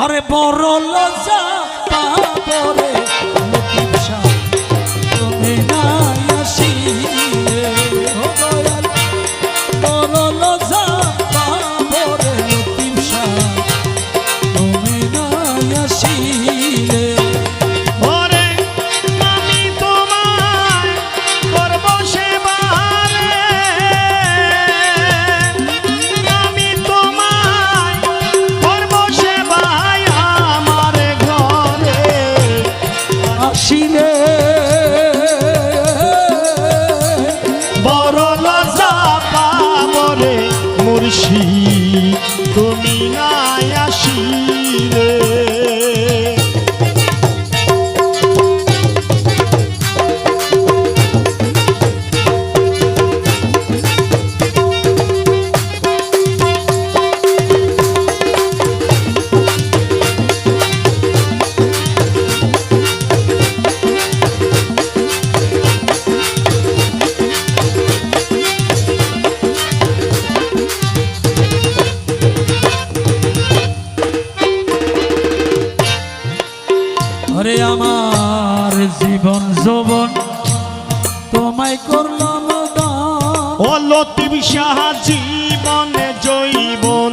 আরে বড় লজ্জা পাবো রে খুশি। তুমি না শোভন তোমায় করলাম দান। ও লতিব সাহা জীবনে জৈবন।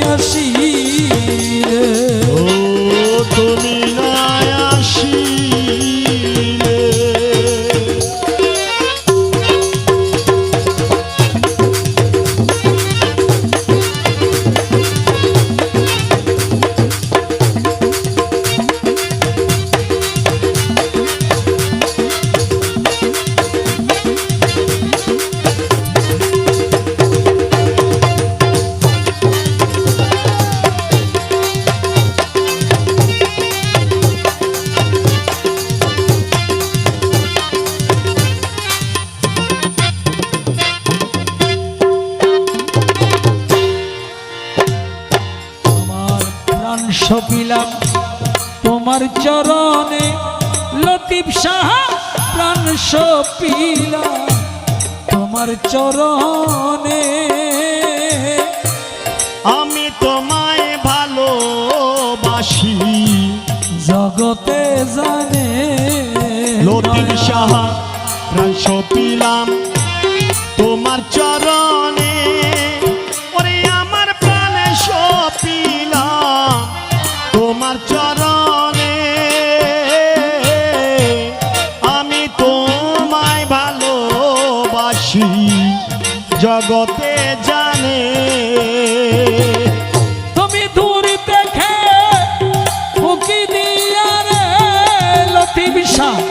Yashi সপিলাম তোমার চরণে লতিফ সাহা প্রাণ সপিলাম তোমার চরণে আমি তোমায় ভালোবাসি। জগতে জানে লতিফ সাহা প্রাণ সপিলাম তোমার চরণে খুশি জগতে জানে। তুমি দূর দেখে ফুকি দিয়া লতি বিশাল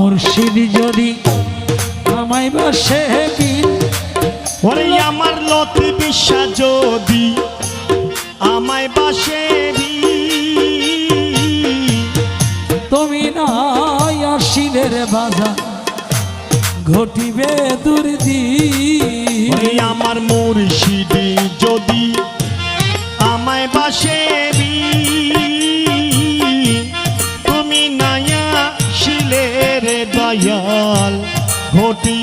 অসিদি যদি আমায় বাসে ওরে আমার লতি বিশ্বাস যদি আমায় বাসে তুমি নাই অসিদের বাধা ঘটিবে দুর্দি। আমার মুর্শিদি যদি আমায় বাসে ঘটিবে